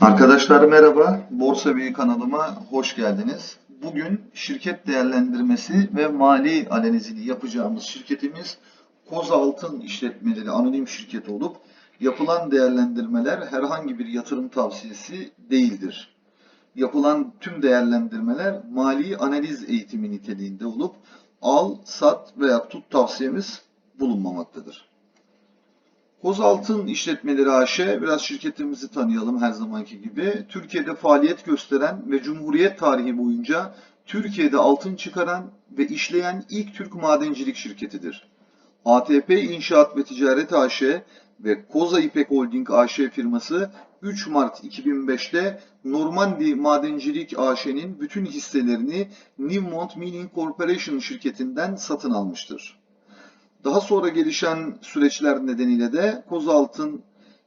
Arkadaşlar merhaba, Borsa Bey kanalıma hoş geldiniz. Bugün şirket değerlendirmesi ve mali analizini yapacağımız şirketimiz Koz Altın İşletmeleri Anonim Şirketi olup yapılan değerlendirmeler herhangi bir yatırım tavsiyesi değildir. Yapılan tüm değerlendirmeler mali analiz eğitimi niteliğinde olup al, sat veya tut tavsiyemiz bulunmamaktadır. Kozaltın İşletmeleri AŞ, biraz şirketimizi tanıyalım her zamanki gibi. Türkiye'de faaliyet gösteren ve Cumhuriyet tarihi boyunca Türkiye'de altın çıkaran ve işleyen ilk Türk madencilik şirketidir. ATP İnşaat ve Ticaret AŞ ve Koza İpek Holding AŞ firması 3 Mart 2005'te Normandi Madencilik AŞ'nin bütün hisselerini Newmont Mining Corporation şirketinden satın almıştır. Daha sonra gelişen süreçler nedeniyle de Kozalt'ın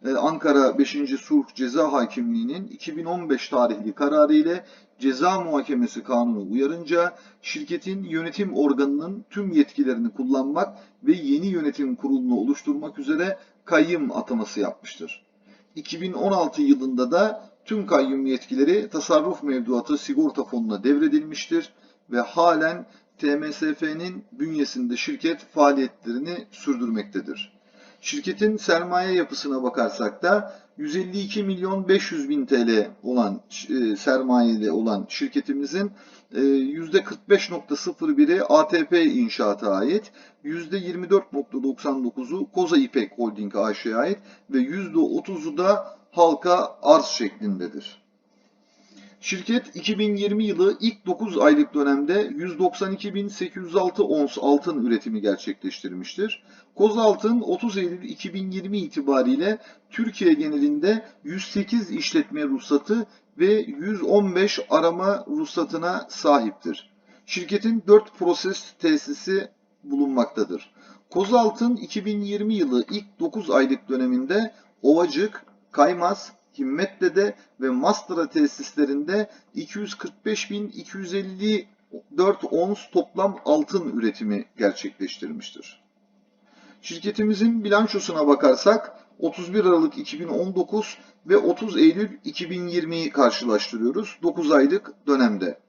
e, Ankara 5. Sulh Ceza Hakimliği'nin 2015 tarihli kararı ile ceza muhakemesi kanunu uyarınca şirketin yönetim organının tüm yetkilerini kullanmak ve yeni yönetim kurulunu oluşturmak üzere kayyım ataması yapmıştır. 2016 yılında da tüm kayyum yetkileri tasarruf mevduatı sigorta fonuna devredilmiştir ve halen TMSF'nin bünyesinde şirket faaliyetlerini sürdürmektedir. Şirketin sermaye yapısına bakarsak da 152 milyon 500 bin TL olan e, sermayeli olan şirketimizin e, %45.01'i ATP inşaata ait, %24.99'u Koza İpek Holding AŞ'ye ait ve %30'u da halka arz şeklindedir. Şirket 2020 yılı ilk 9 aylık dönemde 192.806 ons altın üretimi gerçekleştirmiştir. Koz Altın 30 Eylül 2020 itibariyle Türkiye genelinde 108 işletme ruhsatı ve 115 arama ruhsatına sahiptir. Şirketin 4 proses tesisi bulunmaktadır. Koz Altın 2020 yılı ilk 9 aylık döneminde Ovacık, Kaymaz, Himmetli'de ve Mastıra tesislerinde 245.254 ons toplam altın üretimi gerçekleştirmiştir. Şirketimizin bilançosuna bakarsak 31 Aralık 2019 ve 30 Eylül 2020'yi karşılaştırıyoruz 9 aylık dönemde.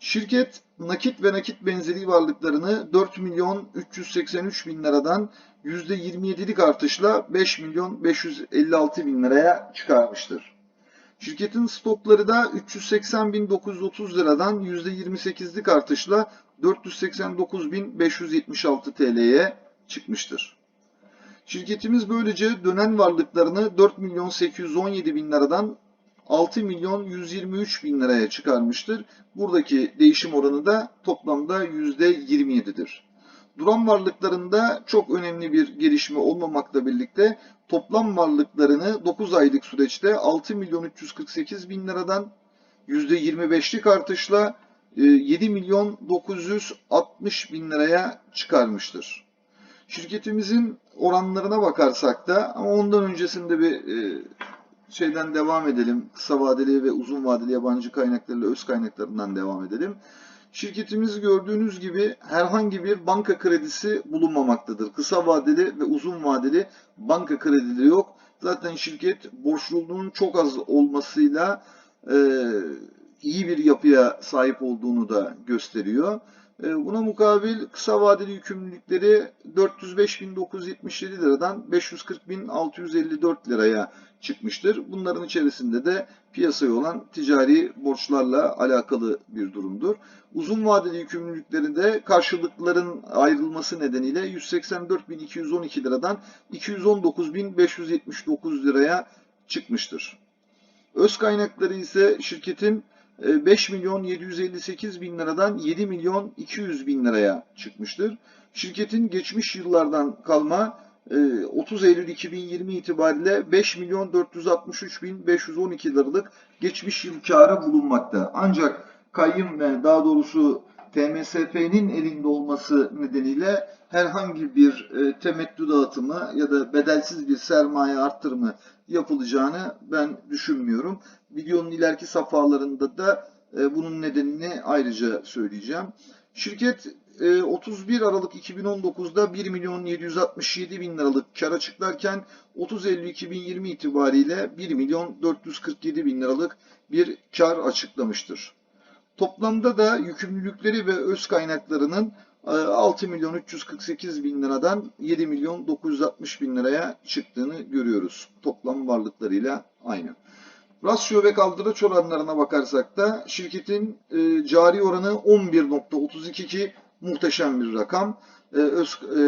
Şirket nakit ve nakit benzeri varlıklarını 4 milyon 383 bin liradan %27'lik artışla 5 milyon 556 bin liraya çıkarmıştır. Şirketin stokları da 380.930 liradan %28'lik artışla 489.576 TL'ye çıkmıştır. Şirketimiz böylece dönen varlıklarını 4 milyon 817 bin liradan 6 milyon 123 bin liraya çıkarmıştır. Buradaki değişim oranı da toplamda %27'dir. Duran varlıklarında çok önemli bir gelişme olmamakla birlikte toplam varlıklarını 9 aylık süreçte 6 milyon 348 bin liradan %25'lik artışla 7 milyon 960 bin liraya çıkarmıştır. Şirketimizin oranlarına bakarsak da ama ondan öncesinde bir e, şeyden devam edelim. Kısa vadeli ve uzun vadeli yabancı kaynaklarıyla öz kaynaklarından devam edelim. Şirketimiz gördüğünüz gibi herhangi bir banka kredisi bulunmamaktadır. Kısa vadeli ve uzun vadeli banka kredileri yok. Zaten şirket borçluluğunun çok az olmasıyla e, iyi bir yapıya sahip olduğunu da gösteriyor. E, buna mukabil kısa vadeli yükümlülükleri 405.977 liradan 540.654 liraya çıkmıştır. Bunların içerisinde de piyasaya olan ticari borçlarla alakalı bir durumdur. Uzun vadeli yükümlülüklerinde karşılıkların ayrılması nedeniyle 184.212 liradan 219.579 liraya çıkmıştır. Öz kaynakları ise şirketin 5 milyon 758 bin liradan 7 milyon 200 bin liraya çıkmıştır. Şirketin geçmiş yıllardan kalma 30 Eylül 2020 itibariyle 5 milyon 463 bin 512 liralık geçmiş yıl karı bulunmakta. Ancak kayyum ve daha doğrusu TMSF'nin elinde olması nedeniyle herhangi bir e, temettü dağıtımı ya da bedelsiz bir sermaye arttırımı yapılacağını ben düşünmüyorum. Videonun ileriki safhalarında da e, bunun nedenini ayrıca söyleyeceğim. Şirket 31 Aralık 2019'da 1 milyon 767 bin liralık kar açıklarken 30 Eylül 2020 itibariyle 1 milyon 447 bin liralık bir kar açıklamıştır. Toplamda da yükümlülükleri ve öz kaynaklarının e, 6 milyon 348 bin liradan 7 milyon 960 bin liraya çıktığını görüyoruz. Toplam varlıklarıyla aynı. Rasyo ve kaldıraç oranlarına bakarsak da şirketin e, cari oranı 11.32 ki muhteşem bir rakam. E, öz, e,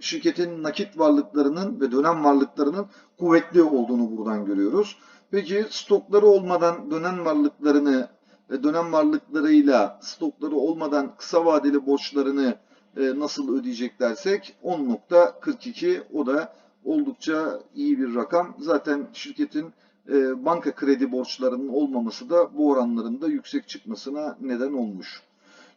şirketin nakit varlıklarının ve dönem varlıklarının kuvvetli olduğunu buradan görüyoruz. Peki stokları olmadan dönem varlıklarını ve dönem varlıklarıyla stokları olmadan kısa vadeli borçlarını e, nasıl ödeyeceklersek 10.42 o da oldukça iyi bir rakam. Zaten şirketin e, banka kredi borçlarının olmaması da bu oranların da yüksek çıkmasına neden olmuş.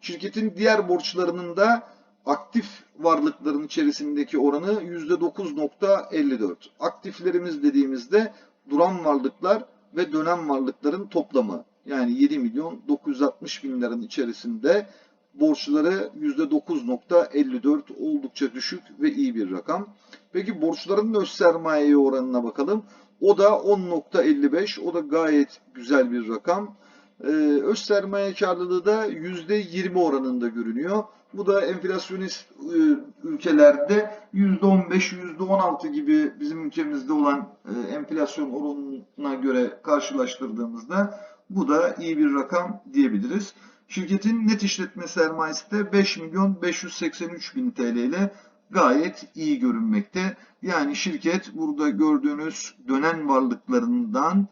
Şirketin diğer borçlarının da aktif varlıkların içerisindeki oranı %9.54. Aktiflerimiz dediğimizde duran varlıklar ve dönem varlıkların toplamı. Yani 7 milyon 960 bin liranın içerisinde borçları %9.54 oldukça düşük ve iyi bir rakam. Peki borçların öz sermaye oranına bakalım. O da 10.55. O da gayet güzel bir rakam. Ee, öz sermaye karlılığı da %20 oranında görünüyor. Bu da enflasyonist e, ülkelerde %15, %16 gibi bizim ülkemizde olan e, enflasyon oranına göre karşılaştırdığımızda bu da iyi bir rakam diyebiliriz. Şirketin net işletme sermayesi de 5 milyon 583 bin TL ile gayet iyi görünmekte. Yani şirket burada gördüğünüz dönen varlıklarından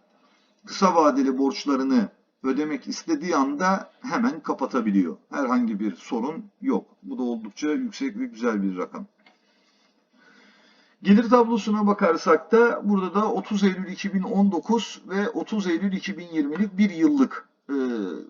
kısa vadeli borçlarını ödemek istediği anda hemen kapatabiliyor. Herhangi bir sorun yok. Bu da oldukça yüksek ve güzel bir rakam. Gelir tablosuna bakarsak da burada da 30 Eylül 2019 ve 30 Eylül 2020'lik bir yıllık e,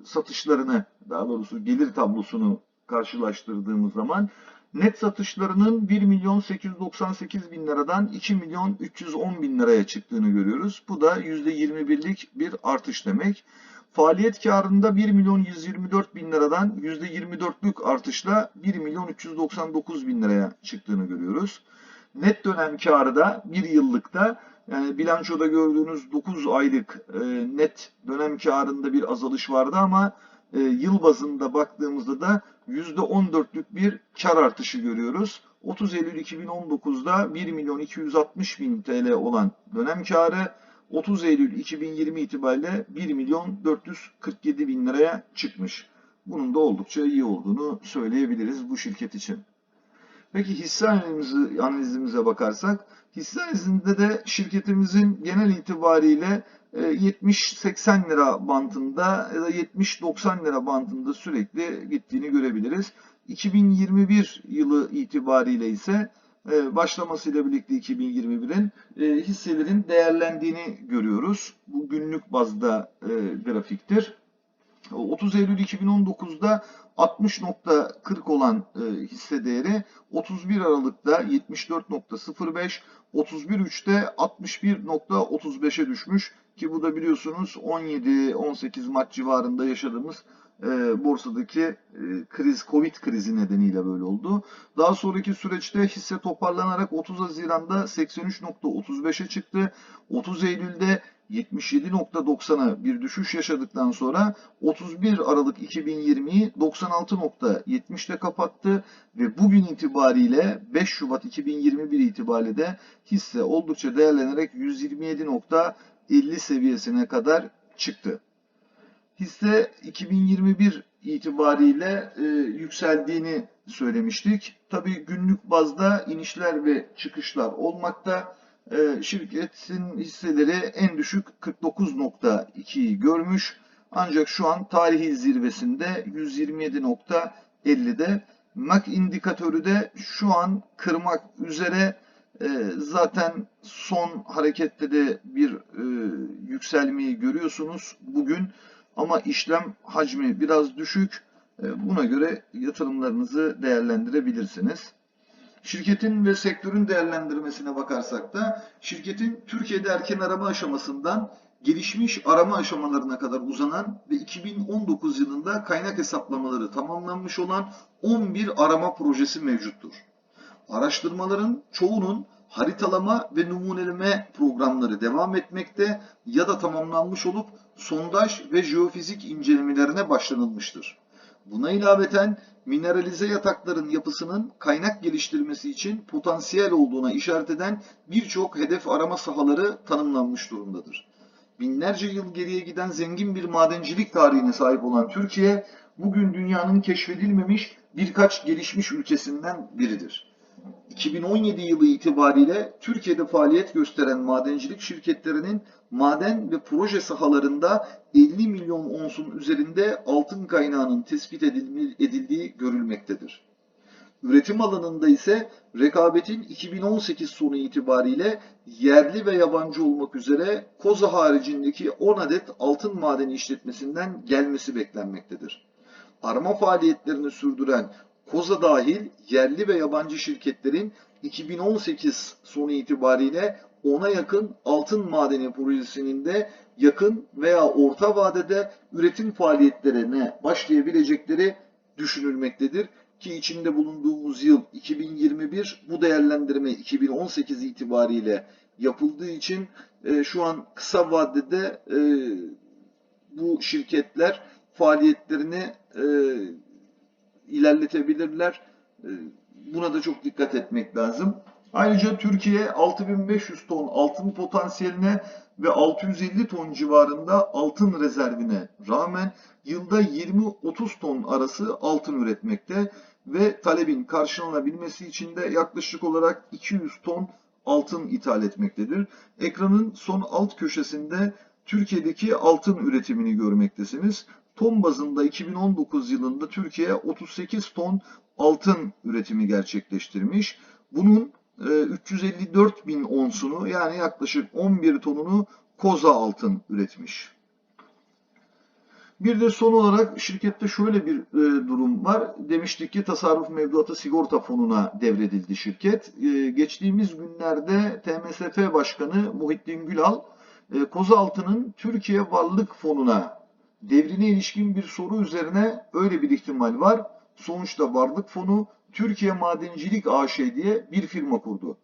satışlarını daha doğrusu gelir tablosunu karşılaştırdığımız zaman net satışlarının 1 milyon 898 bin liradan 2 milyon 310 bin liraya çıktığını görüyoruz. Bu da %21'lik bir artış demek. Faaliyet karında 1 milyon 124 bin liradan %24'lük artışla 1 milyon 399 bin liraya çıktığını görüyoruz. Net dönem karı da bir yıllıkta yani bilançoda gördüğünüz 9 aylık e, net dönem karında bir azalış vardı ama e, yıl bazında baktığımızda da %14'lük bir kar artışı görüyoruz. 30 Eylül 2019'da 1 milyon 260 bin TL olan dönem karı 30 Eylül 2020 itibariyle 1 milyon 447 bin liraya çıkmış. Bunun da oldukça iyi olduğunu söyleyebiliriz bu şirket için. Peki hisse analizimize, bakarsak, hisse analizinde de şirketimizin genel itibariyle 70-80 lira bantında ya da 70-90 lira bantında sürekli gittiğini görebiliriz. 2021 yılı itibariyle ise e, başlamasıyla birlikte 2021'in e, hisselerin değerlendiğini görüyoruz. Bu günlük bazda e, grafiktir. 30 Eylül 2019'da 60.40 olan hisse değeri 31 Aralık'ta 74.05, 31.3'te 61.35'e düşmüş ki bu da biliyorsunuz 17-18 Mart civarında yaşadığımız e, borsadaki e, kriz, Covid krizi nedeniyle böyle oldu. Daha sonraki süreçte hisse toparlanarak 30 Haziran'da 83.35'e çıktı. 30 Eylül'de 77.90'a bir düşüş yaşadıktan sonra 31 Aralık 2020'yi 96.70'te kapattı ve bugün itibariyle 5 Şubat 2021 itibariyle de hisse oldukça değerlenerek 127.50 seviyesine kadar çıktı. Hisse 2021 itibariyle e, yükseldiğini söylemiştik. Tabii günlük bazda inişler ve çıkışlar olmakta. E, şirketin hisseleri en düşük 49.2'yi görmüş. Ancak şu an tarihi zirvesinde 127.50'de. MAC indikatörü de şu an kırmak üzere. E, zaten son harekette de bir e, yükselmeyi görüyorsunuz bugün. Ama işlem hacmi biraz düşük. E, buna göre yatırımlarınızı değerlendirebilirsiniz. Şirketin ve sektörün değerlendirmesine bakarsak da şirketin Türkiye'de erken arama aşamasından gelişmiş arama aşamalarına kadar uzanan ve 2019 yılında kaynak hesaplamaları tamamlanmış olan 11 arama projesi mevcuttur. Araştırmaların çoğunun haritalama ve numuneleme programları devam etmekte ya da tamamlanmış olup sondaj ve jeofizik incelemelerine başlanılmıştır. Buna ilaveten mineralize yatakların yapısının kaynak geliştirmesi için potansiyel olduğuna işaret eden birçok hedef arama sahaları tanımlanmış durumdadır. Binlerce yıl geriye giden zengin bir madencilik tarihine sahip olan Türkiye, bugün dünyanın keşfedilmemiş birkaç gelişmiş ülkesinden biridir. 2017 yılı itibariyle Türkiye'de faaliyet gösteren madencilik şirketlerinin maden ve proje sahalarında 50 milyon onsun üzerinde altın kaynağının tespit edildiği görülmektedir. Üretim alanında ise rekabetin 2018 sonu itibariyle yerli ve yabancı olmak üzere Koza haricindeki 10 adet altın madeni işletmesinden gelmesi beklenmektedir. Arama faaliyetlerini sürdüren Koza dahil yerli ve yabancı şirketlerin 2018 sonu itibariyle 10'a yakın altın madeni projesinin de yakın veya orta vadede üretim faaliyetlerine başlayabilecekleri düşünülmektedir. Ki içinde bulunduğumuz yıl 2021 bu değerlendirme 2018 itibariyle yapıldığı için e, şu an kısa vadede e, bu şirketler faaliyetlerini e, ilerletebilirler. E, Buna da çok dikkat etmek lazım. Ayrıca Türkiye 6500 ton altın potansiyeline ve 650 ton civarında altın rezervine rağmen yılda 20-30 ton arası altın üretmekte ve talebin karşılanabilmesi için de yaklaşık olarak 200 ton altın ithal etmektedir. Ekranın son alt köşesinde Türkiye'deki altın üretimini görmektesiniz. Ton bazında 2019 yılında Türkiye 38 ton altın üretimi gerçekleştirmiş. Bunun e, 354 bin onsunu yani yaklaşık 11 tonunu koza altın üretmiş. Bir de son olarak şirkette şöyle bir e, durum var. Demiştik ki tasarruf mevduatı sigorta fonuna devredildi şirket. E, geçtiğimiz günlerde TMSF Başkanı Muhittin Gülal, e, Kozaltı'nın Türkiye Varlık Fonu'na devrine ilişkin bir soru üzerine öyle bir ihtimal var. Sonuçta Varlık Fonu Türkiye Madencilik AŞ diye bir firma kurdu.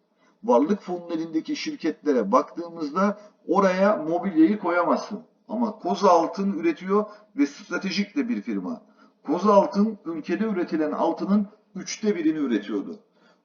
Varlık Fonu'nun elindeki şirketlere baktığımızda oraya mobilyayı koyamazsın. Ama Koza Altın üretiyor ve stratejik de bir firma. Koza Altın ülkede üretilen altının üçte birini üretiyordu.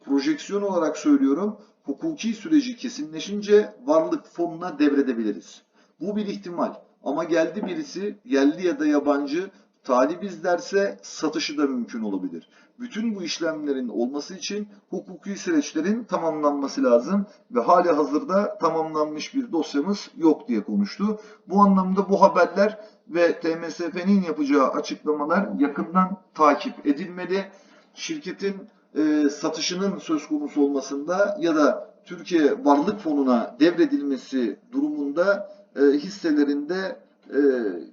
Projeksiyon olarak söylüyorum, hukuki süreci kesinleşince varlık fonuna devredebiliriz. Bu bir ihtimal. Ama geldi birisi, yerli ya da yabancı, talibiz derse satışı da mümkün olabilir. Bütün bu işlemlerin olması için hukuki süreçlerin tamamlanması lazım ve hali hazırda tamamlanmış bir dosyamız yok diye konuştu. Bu anlamda bu haberler ve TMSF'nin yapacağı açıklamalar yakından takip edilmeli. Şirketin e, satışının söz konusu olmasında ya da Türkiye Varlık Fonu'na devredilmesi durumunda e, hisselerinde e,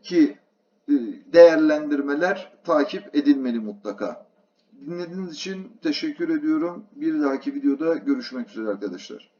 ki e, değerlendirmeler takip edilmeli mutlaka. Dinlediğiniz için teşekkür ediyorum. Bir dahaki videoda görüşmek üzere arkadaşlar.